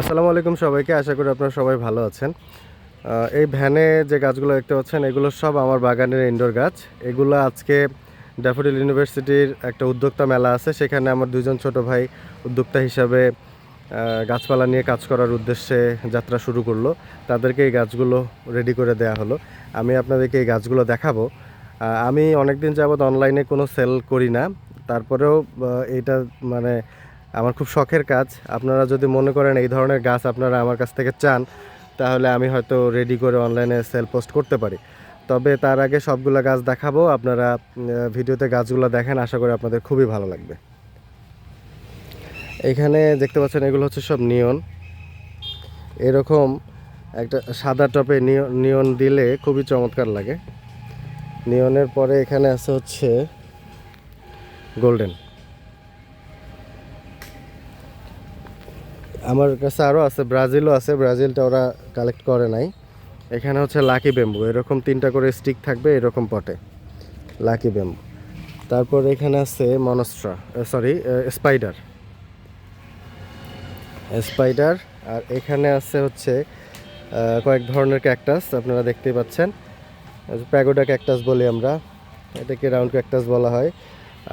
আসসালামু আলাইকুম সবাইকে, আশা করি আপনারা সবাই ভালো আছেন। এই ভ্যানে যে গাছগুলো দেখতে পাচ্ছেন, এগুলো সব আমার বাগানের ইনডোর গাছ। এগুলো আজকে ড্যাফোডিল ইউনিভার্সিটির একটা উদ্যোক্তা মেলা আছে, সেখানে আমার দুজন ছোট ভাই উদ্যোক্তা হিসাবে গাছপালা নিয়ে কাজ করার উদ্দেশ্যে যাত্রা শুরু করল। তাদেরকে এই গাছগুলো রেডি করে দেয়া হলো। আমি আপনাদেরকে এই গাছগুলো দেখাবো। আমি অনেক দিন যাবৎ অনলাইনে কোনো সেল করি না। তারপরেও এটা মানে আমার খুব শখের কাজ। আপনারা যদি মনে করেন এই ধরনের গাছ আপনারা আমার কাছ থেকে চান, তাহলে আমি হয়তো রেডি করে অনলাইনে সেল পোস্ট করতে পারি। তবে তার আগে সবগুলো গাছ দেখাবো, আপনারা ভিডিওতে গাছগুলো দেখেন, আশা করি আপনাদের খুবই ভালো লাগবে। এখানে দেখতে পাচ্ছেন, এগুলো হচ্ছে সব নিয়ন এরকম একটা সাদা টপে নিয়ন দিলে খুবই চমৎকার লাগে। নিয়নের পরে এখানে আছে হচ্ছে গোল্ডেন আমার কাছে আরও আছে, ব্রাজিলও আছে, ব্রাজিলটা ওরা কালেক্ট করে নাই। এখানে হচ্ছে লাকি ব্যাম্বু এরকম তিনটা করে স্টিক থাকবে এরকম পটে লাকি ব্যাম্বু তারপর এখানে আছে মনস্ট্রা সরি স্পাইডার স্পাইডার আর এখানে আছে হচ্ছে কয়েক ধরনের ক্যাকটাস আপনারা দেখতেই পাচ্ছেন। প্যাগোডা ক্যাকটাস বলি আমরা, এটাকে রাউন্ড ক্যাকটাস বলা হয়।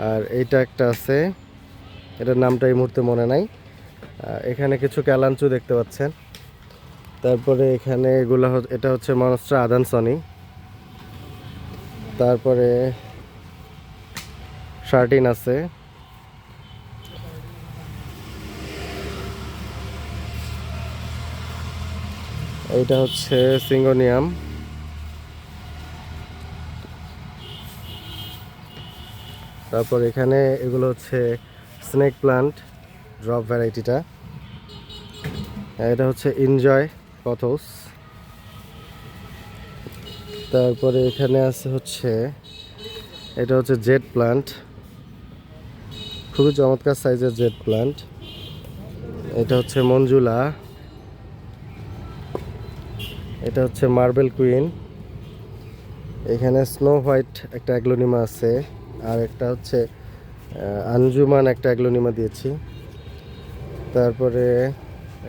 আর এইটা একটা আছে, এটার নামটা এই মুহূর্তে মনে নাই। এখানে কিছু ক্যালাঞ্চু দেখতে পাচ্ছেন। তারপরে এখানে এগুলো এটা হচ্ছে মনস্ট্রা আদানসনি তারপরে শার্টিন আছে। এইটা হচ্ছে সিঙ্গোনিয়াম। তারপর এখানে এগুলো হচ্ছে স্নেক প্লান্ট। ড্রপ ভ্যারাইটিটা এটা হচ্ছে এনজয় পথস তারপরে এখানে আছে হচ্ছে, এটা হচ্ছে জেড প্লান্ট খুবই চমৎকার সাইজের জেড প্লান্ট এটা হচ্ছে মঞ্জুলা এটা হচ্ছে মার্বেল কুইন এখানে স্নো হোয়াইট একটা অ্যাগ্লোনিমা আছে। আর একটা হচ্ছে আঞ্জুমান একটা অ্যাগ্লোনিমা দিয়েছি। তারপরে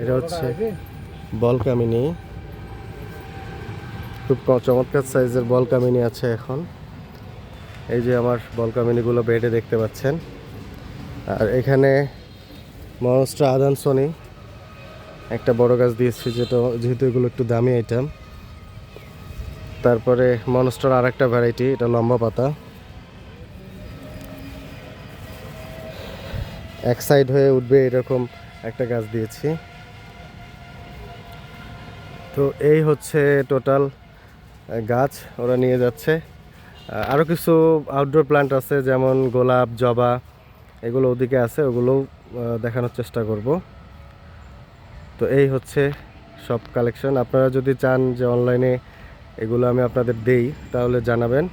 এটা হচ্ছে বল কামিনী। খুব চমৎকার সাইজের বল কামিনী আছে এখন। এই যে আমার বল কামিনীগুলো বেডে দেখতে পাচ্ছেন। আর এখানে মনস্টার আদান সোনি। একটা বড় গাছ দিয়েছি যেটা যেহেতু এগুলো একটু দামি আইটেম তারপরে মনস্টার আর একটা ভ্যারাইটি এটা লম্বা পাতা। এক সাইড হয়ে উঠবে এরকম একটা গাছ দিয়েছি। তো এই হচ্ছে টোটাল গাছ ওরা নিয়ে যাচ্ছে। আরও কিছু আউটডোর প্ল্যান্ট আছে, যেমন গোলাপ, জবা, এগুলো ওদিকে আছে, ওগুলোও দেখানোর চেষ্টা করব। তো এই হচ্ছে সব কালেকশন আপনারা যদি চান যে অনলাইনে এগুলো আমি আপনাদের দেই, তাহলে জানাবেন।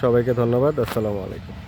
সবাইকে ধন্যবাদ, আসসালামু আলাইকুম।